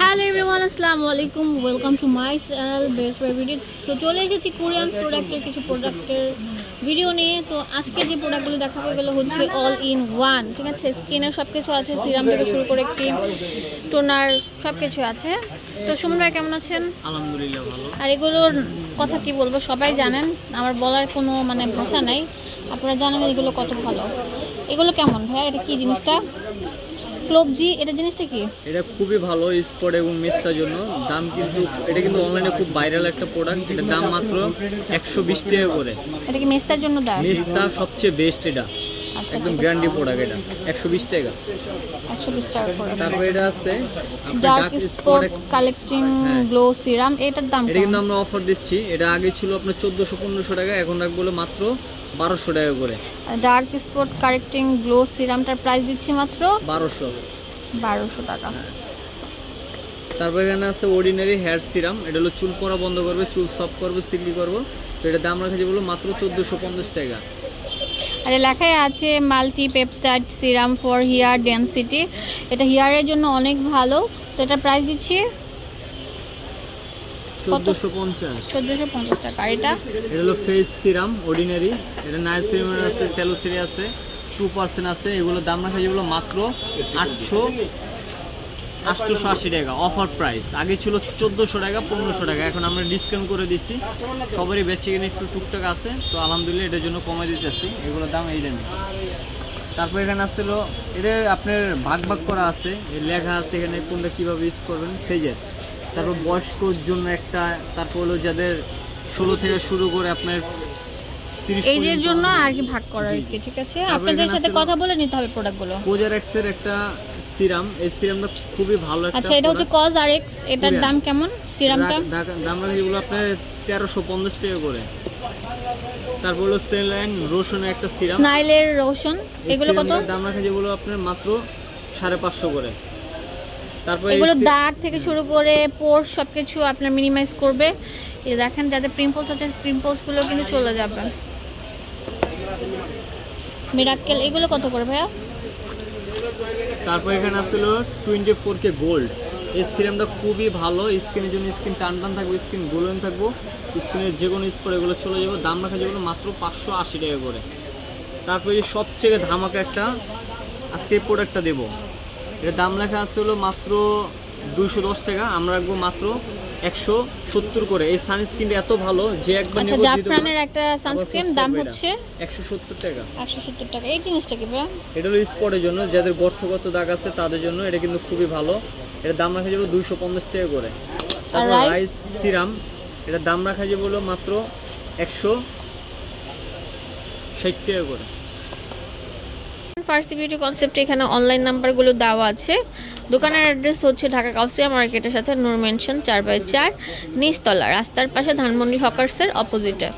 Hello everyone আসসালামু আলাইকুম welcome to my channel best video তো চলে এসেছি কোরিয়ান প্রোডাক্টের কিছু প্রোডাক্টের ভিডিও নিয়ে। তো আজকে যে প্রোডাক্টগুলো দেখাবো এগুলো হচ্ছে অল ইন ওয়ান ঠিক আছে? স্কিনের সব কিছু আছে সিরাম থেকে শুরু করে ক্রিম টোনার সব কিছু আছে। তো সুমন ভাই কেমন আছেন? আলহামদুলিল্লাহ ভালো। আর এগুলোর কথা কি বলব সবাই জানেন আমার বলার কোনো মানে ভাষা নাই। আপনারা জানেন এগুলো কত ভালো। এগুলো কেমন ভাই? এটা কি জিনিসটা? ক্লোবজি এটা জিনিসটা কি? এটা খুবই ভালো স্পট এবং মেসটার জন্য। দাম কিন্তু এটা কিন্তু অনলাইনে খুব ভাইরাল একটা প্রোডাক্ট এটা দাম মাত্র একশো বিশ টাকা করে। এটা কি মেসটার জন্য দাম মেসটা সবচেয়ে বেস্ট এটা। একদম গ্যারান্টি প্রোডাক্ট এটা একশো বিশ টাকা। একশো বিশ টাকা করে তারপর এটা আছে dark spot collecting glow serum এটার দাম এটা কিন্তু আমরা অফার দিচ্ছি এটা আগে ছিল আপনার চোদ্দোশো পনেরোশো টাকা এখন রাখব মাত্র বারোশো টাকা করে। ডার্ক স্পট কারেক্টিং গ্লো সিরামটার প্রাইস দিচ্ছি মাত্র বারোশো। বারোশো টাকা। তারপর এখানে আছে অর্ডিনারি হেয়ার সিরাম এটা হলো চুল পড়া বন্ধ করবে চুল সফট করবে সিল্কি করব তো এটা দাম রাখা হলো মাত্র চোদ্দোশো পঞ্চাশ টাকা। আর লেখায় আছে multi peptide serum for hair density এটা হেয়ারের জন্য অনেক ভালো। তো এটা প্রাইস দিচ্ছি চোদ্দোশো পঞ্চাশ। টাকা। এটা? এটা হলো ফেস সিরাম অর্ডিনারি এটা নাইট সিরাম আছে স্যালোসিরি আছে। টু পার্সেন্ট আছে। এগুলো দাম রাখা যেগুলো মাত্র আটশো আটশোশো আশি টাকা অফার প্রাইস আগে ছিল চোদ্দোশো টাকা পনেরোশো টাকা। এখন আমরা ডিসকাউন্ট করে দিচ্ছি। সবারই বেঁচে কিনে একটু টুকটাক আছে। তো আলহামদুলিল্লাহ এটার জন্য কমাই দিতেছি। এগুলোর দাম এই রেঞ্জ তারপর এখানে আসছিল এটা আপনার ভাগ ভাগ করা আছে। লেখা আছে এখানে কোনটা কীভাবে ইউজ করবেন ফেজের তারপর বয়স্কর জন্য একটা তারপর হলো যাদের ষোলো থেকে শুরু করে আপনার এইজের জন্য আর কি ভাগ করা ঠিক আছে? আপনাদের সাথে কথা বলে নিতে হবে প্রোডাক্টগুলো কোজারেক্সের একটা সিরাম এই সিরামটা খুবই ভালো একটা আচ্ছা এটা হচ্ছে কজ আর এক্স এটার দাম কেমন সিরামটা? দাম এগুলো আপনার তেরোশো পঞ্চাশ টাকা করে। তারপর হলো সেলাইন রসুনের একটা সিরাম। স্নাইলের রোশন এগুলো কত? দাম রাখা যেগুলো আপনার মাত্র সাড়ে পাঁচশো করে। তারপর এগুলো দাগ থেকে শুরু করে পোর সব কিছু আপনার মিনিমাইজ করবে। এই দেখেন যাদের পিম্পলস আছে পিম্পলসগুলো কিন্তু চলে যাবে। মিরাক্কেল এগুলো কত করে ভাইয়া? তারপর এখানে আসছিল টোয়েন্টি ফোর কে গোল্ড এই সিরামটা খুবই ভালো, স্কিনের জন্য স্কিন টান টান থাকবে, স্কিন গোলেন থাকব। স্কিনের যে কোনো স্পট এগুলো চলে যাবে, দাম রাখা যেগুলো মাত্র পাঁচশো আশি টাকা করে। তারপরে এই সবচেয়ে ধামাকা একটা, আজকে এই প্রোডাক্টটা দেবো। এর দাম লেখা আসছিল মাত্র দুশো দশ টাকা, আমরা রাখব মাত্র একশো সত্তর করে। এই সানস্ক্রিনটা এত ভালো যে একবার আচ্ছা জাফরানের একটা সানস্ক্রিন দাম হচ্ছে একশো সত্তর টাকা। একশো সত্তর টাকা। এই জিনিসটা কি ভাইয়া? এটা হলো স্পটের জন্য। যাদের গর্তগত দাগ আছে তাদের জন্য এটা কিন্তু খুবই ভালো। এটার দাম রাখা যাবে দুইশো পঞ্চাশ টাকা করে। তারপর রাইস সিরাম এটার দাম রাখা যাবে হলো মাত্র একশো ষাট টাকা করে। ফার্স্ট বিউটি কনসেপ্ট এখানে অনলাইন নাম্বারগুলো দেওয়া আছে। দোকানের অ্যাড্রেস হচ্ছে ঢাকা কাউসিয়া মার্কেটের সাথে নূর মেনশন চার বাই চার, নিচতলা, রাস্তার পাশে ধানমন্ডি হকার্সের অপোজিটে